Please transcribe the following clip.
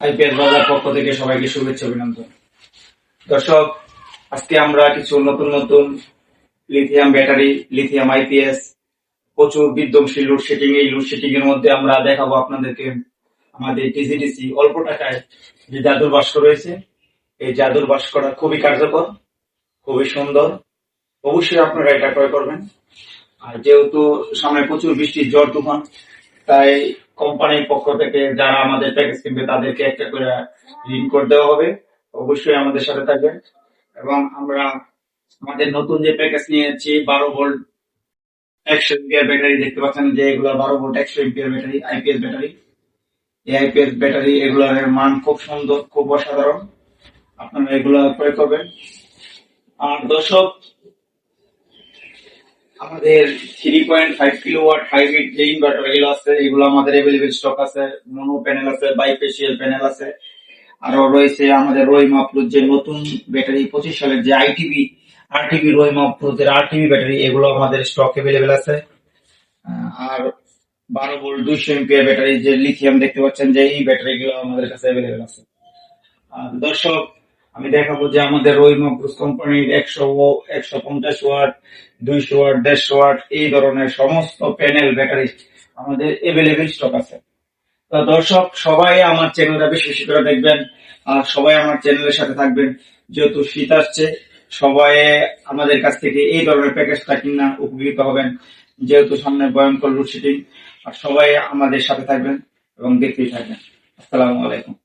IPS বাজার পক্ষ থেকে সবাইকে শুভেচ্ছা, অভিনন্দন। দর্শক, আজকে আমরা কিছু নতুন নতুন লিথিয়াম ব্যাটারি লিথিয়াম আইপিএস প্রচুর বিধ্বংসী লোডশেডিং এই লোডশেডিং এর মধ্যে আমরা দেখাবো আপনাদেরকে আমাদের টিজিডিসি অল্প টাকায় যে জাদুর বাস্ক রয়েছে, এই জাদুর বাস্কটা খুবই কার্যকর, খুবই সুন্দর। অবশ্যই আপনারা এটা ক্রয় করবেন। আর যেহেতু সামনে প্রচুর বৃষ্টি ঝড়, তুফান তাই কোম্পানির পক্ষ থেকে যারা আমাদের প্যাকেজ কিনবে, তাদেরকে একটা করে ঋণ করে দেওয়া হবে। অবশ্যই আমাদের সাথে থাকবেন। এবং আমরা আমাদের নতুন যে প্যাকেজ নিয়েছি, বারো ভোল্ট একশো এমপিয়ার ব্যাটারি দেখতে পাচ্ছেন যে এগুলো বারো ভোল্ট একশো এমপিয়ার ব্যাটারি আইপিএস ব্যাটারি এই আইপিএস ব্যাটারি এগুলোর মান খুব সুন্দর, খুব অসাধারণ। আপনারা এগুলো ক্রয় করবেন। আর দর্শক আমাদের three point five kilo watt hybrid যে ইনভার্টার এগুলো আছে, এগুলো আমাদের এভেলেবেল স্টক আছে মনো প্যানেল আছে বাইফেসিয়াল প্যানেল আছে। আরও রয়েছে আমাদের রই মাহফুজ যে নতুন ব্যাটারি পঁচিশ সালের যে আইটিভি আরটিভি রই মাহফুজের আরটিভি ব্যাটারি এগুলো আমাদের স্টক এভেলেবেল আছে। আর বারো ভোল্ট দুইশো এমপিআর ব্যাটারি যে লিথিয়াম দেখতে পাচ্ছেন, যে এই ব্যাটারি গুলো আমাদের কাছে অ্যাভেলেবেল আছে। আর দর্শক আমি দেখাবো যে আমাদের রই মাহফুজ কোম্পানির একশো একশো পঞ্চাশ ওয়াট, দুইশো ওয়াট, দেড়শো ওয়াট, এই ধরনের সমস্ত প্যানেল ব্যাটারি আমাদের এভেলেবেল স্টক আছে। তো দর্শক, সবাই আমার চ্যানেলটা বেশি বেশি করে দেখবেন আর সবাই আমার চ্যানেলের সাথে থাকবেন। যেহেতু শীত আসছে, সবাই আমাদের কাছ থেকে এই ধরনের প্যাকেজটা কিনা উপকৃত হবেন। যেহেতু সামনে ভয়ঙ্কর লোডশেডিং আর সবাই আমাদের সাথে থাকবেন এবং দেখতেই থাকবেন। আসসালামু আলাইকুম।